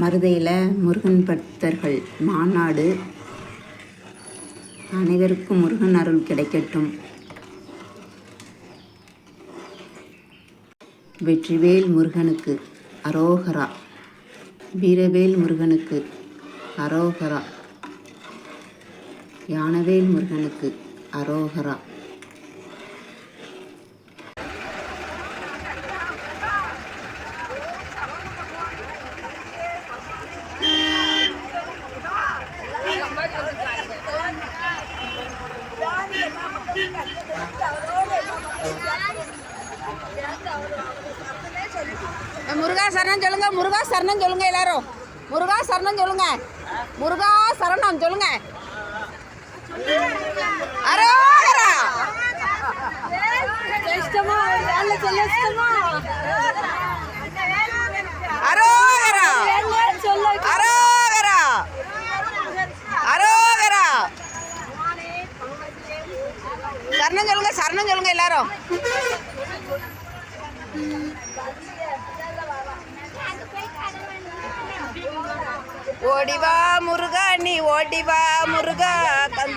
மருதையில் முருகன் பக்தர்கள் மாநாடு. அனைவருக்கும் முருகன் அருள் கிடைக்கட்டும். வெற்றிவேல் முருகனுக்கு அரோகரா. வீரவேல் முருகனுக்கு அரோகரா. யானவேல் முருகனுக்கு அரோகரா. முருகா சரணம் சொல்லுங்க முருகா சரணம் சொல்லுங்க எல்லாரும் முருகா சரணம் சொல்லுங்க முருகா சரணம் சொல்லுங்க அரோகரா அரோகரா அரோகரா சரணம் சொல்லுங்க சரணம் சொல்லுங்க எல்லாரும். ஓடிவா முருகா நீ ஓடிவா முருகா கந்-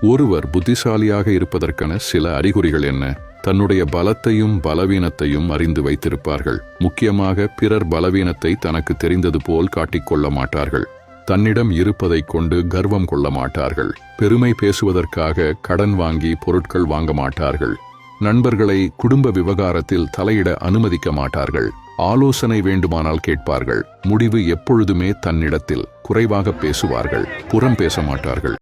ஒருவர் புத்திசாலியாக இருப்பதற்கான சில அறிகுறிகள் என்ன? தன்னுடைய பலத்தையும் பலவீனத்தையும் அறிந்து வைத்திருப்பார்கள். முக்கியமாக பிறர் பலவீனத்தை தனக்கு தெரிந்தது போல் காட்டிக்கொள்ள மாட்டார்கள். தன்னிடம் இருப்பதைக் கொண்டு கர்வம் கொள்ள மாட்டார்கள். பெருமை பேசுவதற்காக கடன் வாங்கி பொருட்கள் வாங்க மாட்டார்கள். நண்பர்களை குடும்ப விவகாரத்தில் தலையிட அனுமதிக்க மாட்டார்கள். ஆலோசனை வேண்டுமானால் கேட்பார்கள். முடிவு எப்பொழுதுமே தன்னிடத்தில் குறைவாக பேசுவார்கள். புறம் பேச மாட்டார்கள்.